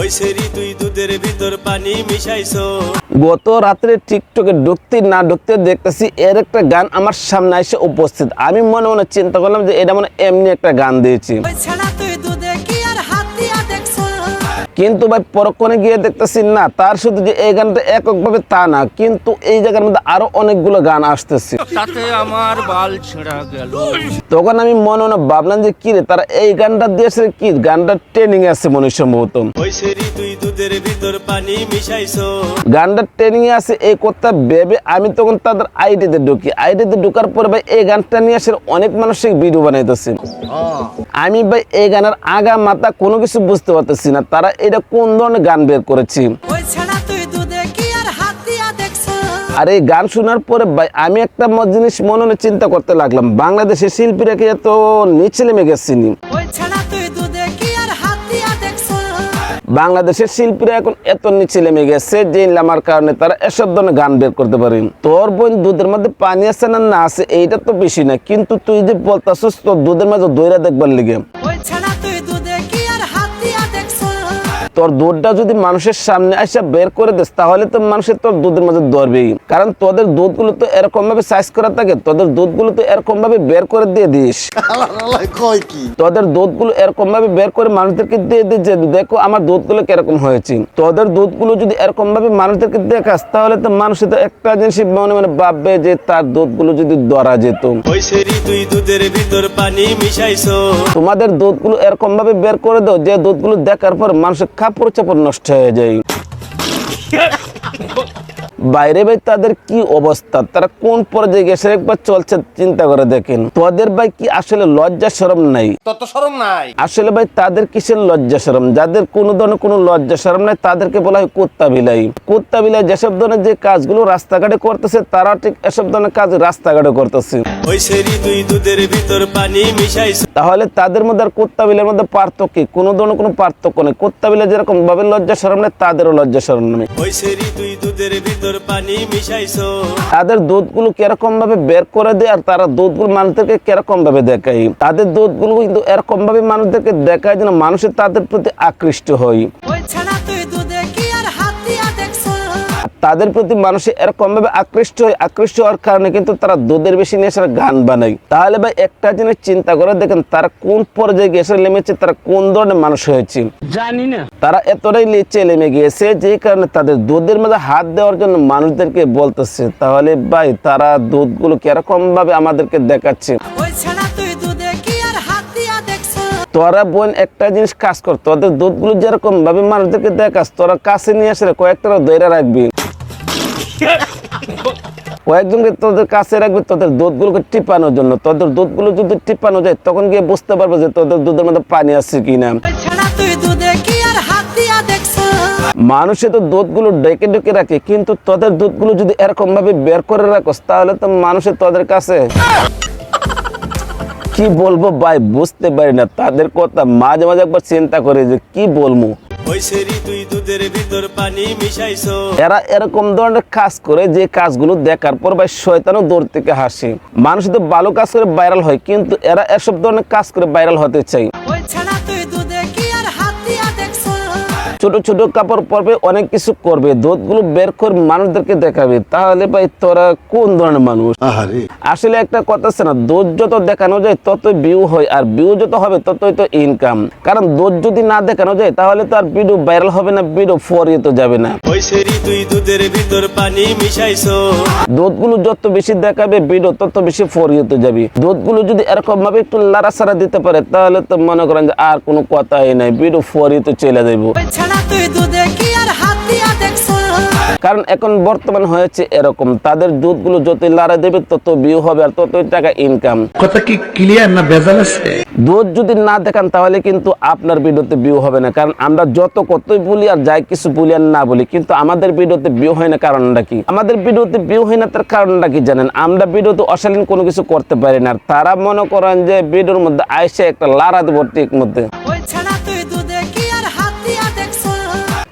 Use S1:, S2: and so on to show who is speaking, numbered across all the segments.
S1: ওই সেরি তুই দুধের ভিতর পানি মিশাইছো।
S2: গত রাত্রে টিকটকে ঢুকতে না ঢুকতে দেখতেছি এর একটা গান আমার সামনে এসে উপস্থিত। আমি মনে মনে চিন্তা করলাম যে এটা মনে এমনি একটা গান দিয়েছি। কিন্তু ভাই পরক্ষণে গিয়ে দেখতেছি না তার শুধু যে এই গানটা এককভাবে তা না কিন্তু এই জায়গার মধ্যে আরও অনেকগুলো গান আসতেছে।
S3: তাতে আমার বাল ছেঁড়া গেল।
S2: তখন আমি মনে মনে ভাবলাম যে কি রে তারা এই গানটা দিয়েছে কি? গানটা ট্রেনিং আছে মনে সম্ভবত।
S1: ওই সেরি তুই দুধের ভিতর পানি মিশাইছো।
S2: গানটা ট্রেনিং আছে এই কথা ভেবে আমি তখন তাদের আইডিতে ঢুকি। আইডিতে ঢোকার পরে ভাই এই গানটা নিয়ে আসে অনেক মানুষের ভিডিও বানাইতেছে। আমি ভাই এই গানের আগা মাথা কোনো কিছু বুঝতে পারতেছি না তারা এটা কোন ধরনের গান বের করেছি।
S4: ওই ছাড়া তুই দুধে কি আর
S2: এই গান শোনার পরে ভাই আমি একটা ম- জিনিস মনে মনে চিন্তা করতে লাগলাম বাংলাদেশের শিল্পীরা কি এত নিচে নেমে গেছিনি? বাংলাদেশের শিল্পীরা এখন এত নিচে নেমে গেছে, যে নামার কারণে তারা এসব ধরনের গান বের করতে পারে। তোর বোন দুধের মধ্যে পানি আছে না না আছে, এইটা তো বেশি না। কিন্তু তুই যে বলতাছিস, তোর দুধের মাঝে দইরা দেখবার লিগে। তোর দুধটা যদি মানুষের সামনে এসে বের করে দিস তাহলে তো মানুষের তোর দুধের মধ্যে ধরবেই। কারণ তোদের দুধগুলো তো এরকম ভাবে সাইজ করা থাকে তোদের দুধগুলো তো এরকম ভাবে বের করে দিয়ে দিস। তোদের দুধগুলো এরকম ভাবে বের করে মানুষদেরকে দিয়ে দিস যে দেখো আমার দুধগুলো কীরকম হয়েছে। তোদের দুধগুলো যদি এরকম ভাবে মানুষদেরকে দেখাস তাহলে তো মানুষ তো একটা জিনিস মনে মনে ভাববে যে তার দুধগুলো যদি ধরা যেত।
S1: দুধের ভিতর পানি মিশাইছো।
S2: তোমাদের দুধগুলো এরকম ভাবে বের করে দাও যে দুধগুলো দেখার পর মানুষের কাপড় চাপড় নষ্ট হয়ে যায়। বাইরে ভাই তাদের কি অবস্থা? তারা কোন পর্যায়ে গেছে একবার চলছে চিন্তা করে দেখেন। তোদের ভাই কি আসলে লজ্জা শরম নাই?
S3: তত সরম নাই।
S2: আসলে ভাই তাদের কিসের লজ্জা শরম যাদের কোনো ধরনের কোনো লজ্জা শরম নাই তাদেরকে বলা হয় কুত্তা বিলাই। কুত্তা বিলাই যেসব ধরনের যে কাজগুলো রাস্তাঘাটে করতেছে তারা ঠিক এসব ধরনের কাজ রাস্তাঘাটে করতেছে।
S1: ওই সেরি তুই দুধের ভিতর পানি মিশাইছো।
S2: তাহলে তাদের মধ্যে আর কুত্তা বিলের মধ্যে পার্থক্য কি? কোনো ধরনের কোনো পার্থক্য নেই। কুত্তা বিলাই যেরকম ভাবে লজ্জা শরম নেই তাদেরও লজ্জা শরম নেই।
S1: ওই সেরি তুই দুধের ভিতর পানি মিশাইছো?
S2: তাদের দুধগুলো কীরকম ভাবে বের করে দেয় আর তারা দুধগুলো মানুষদেরকে কীরকম ভাবে দেখায়? তাদের দুধগুলো কিন্তু এরকম ভাবে মানুষদেরকে দেখায় যেন মানুষের তাদের প্রতি আকৃষ্ট হয়। তাদের প্রতি মানুষের এরকম ভাবে আকৃষ্ট হয়। আকৃষ্ট হওয়ার কারণে কিন্তু তারা দুধের বেশি নিয়ে এসে গান বানায়। তাহলে ভাই একটা জিনিস চিন্তা করে দেখেন তারা কোন পর্যায়ে গিয়ে নেমেছে তারা কোন ধরনের মানুষ হয়েছে?
S3: জানি না।
S2: তারা এতটাই নিচে নেমে গিয়েছে যে কারণে তাদের দুধের মধ্যে হাত দেওয়ার জন্য মানুষদেরকে বলতেছে তাহলে ভাই তারা দুধগুলো কীরকম ভাবে আমাদেরকে দেখাচ্ছে?
S4: ওই ছাড়া তুই দুধে কি আর হাত দিয়া দেখছ?
S2: তোরা বোন একটা জিনিস কাজ কর তোদের দুধগুলো যেরকম ভাবে মানুষদেরকে দেখাস তোরা কাছে নিয়ে আসলে কয়েকটা ধরে রাখবি। কয়েকজনকে তোদের কাছে রাখবি তোদের দুধগুলোকে টিপানোর জন্য। তোদের দুধগুলো যদি টিপানো যায় তখন গিয়ে বুঝতে পারবে যে তোদের দুধের মধ্যে পানি আছে কিনা। মানুষে তো দুধগুলো ডেকে ডেকে রাখে কিন্তু তোদের দুধগুলো যদি এরকম ভাবে বের করে রাখোস তাহলে তো মানুষের তোদের কাছে কি বলব ভাই বুঝতে পারি না। তাদের কথা মাঝে মাঝে একবার চিন্তা করে যে কি বলব। এরা এরকম ধরনের কাজ করে, যে কাজগুলো দেখার পর ভাই শয়তানও দূর থেকে হাসে। মানুষ তো ভালো কাজ করে ভাইরাল হয়, কিন্তু এরা এসব ধরনের কাজ করে ভাইরাল হতে চাই ছোট ছোট কাপড় পরবে অনেক কিছু করবে দুধগুলো বের করে মানুষদেরকে দেখাবে। তাহলে ভাই তোরা কোন ধরনের মানুষ? আসলে একটা কথা আছে না দুধ যত দেখানো যায় তত ভিউ হয় আর ভিউ যত হবে ততই তো ইনকাম কারণ দুধ যদি না দেখানো যায় তাহলে তো আর ভিডিও ভাইরাল হবে না ভিডিও ফরিয়ে তো যাবে না।
S1: তুই দুধের ভিতর পানি মিশাইছো।
S2: দুধগুলো যত বেশি দেখাবে ভিডিও তত বেশি ফরিয়ে যাবি। দুধগুলো যদি এরকম ভাবে একটু লাড়াছাড়া দিতে পারে তাহলে তো মনে করেন যে আর কোনো কথাই নাই ভিডিও ফরিয়ে তো চলে যাব
S4: ছাড়া তুই দুধে কি
S2: কারণ এখন বর্তমান হয়েছে এরকম। তাদের দুধগুলো যতই লাড়া দেবে তত ভিউ হবে আর ততই টাকা ইনকাম
S5: কথা কি ক্লিয়ার না ভেজাল আছে?
S2: দুধ যদি না দেখান তাহলে কিন্তু আপনার ভিডিওতে ভিউ হবে না। কারণ আমরা যত কতই বলি আর যাই কিছু বলি আর না বলি কিন্তু আমাদের ভিডিওতে ভিউ হয় না কারণটা কি? আমাদের ভিডিওতে ভিউ হয় না তার কারণটা কি জানেন? আমরা ভিডিওতে অশালীন কোনো কিছু করতে পারি না। আর তারা মনে করেন যে ভিডিওর মধ্যে আইসে একটা লাড়া দেবো ঠিক মধ্যে।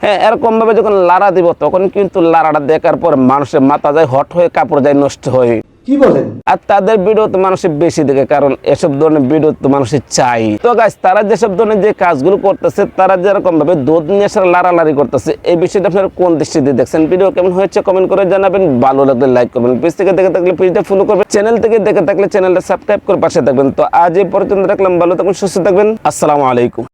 S2: হ্যাঁ এরকম ভাবে যখন লাড়া দিব তখন কিন্তু লাড়াটা দেখার পর মানুষের মাথা যায় হট হয়ে কাপড় যায় নষ্ট হয়ে।
S6: কি বলেন?
S2: আর তাদের ভিডিও তো মানুষের বেশি দেখে কারণ এসব ধরনের ভিডিও তো মানুষের চাই। তো গাছ তারা যেসব ধরনের যে কাজগুলো করতেছে তারা যেরকম ভাবে দুধ নিয়ে আসলে লাড়ালাড়ি করতেছে এই বিষয়টা আপনারা কোন দৃষ্টিতে দেখছেন? ভিডিও কেমন হয়েছে কমেন্ট করে জানাবেন। ভালো লাগলে লাইক করবেন। পেজ থেকে দেখে থাকলে পেজটা ফলো করবেন। চ্যানেল থেকে দেখে থাকলে চ্যানেলটা সাবস্ক্রাইব করে পাশে থাকবেন। তো আজ এই পর্যন্ত রাখলাম। ভালো থাকবেন সুস্থ থাকবেন। আসসালামু আলাইকুম।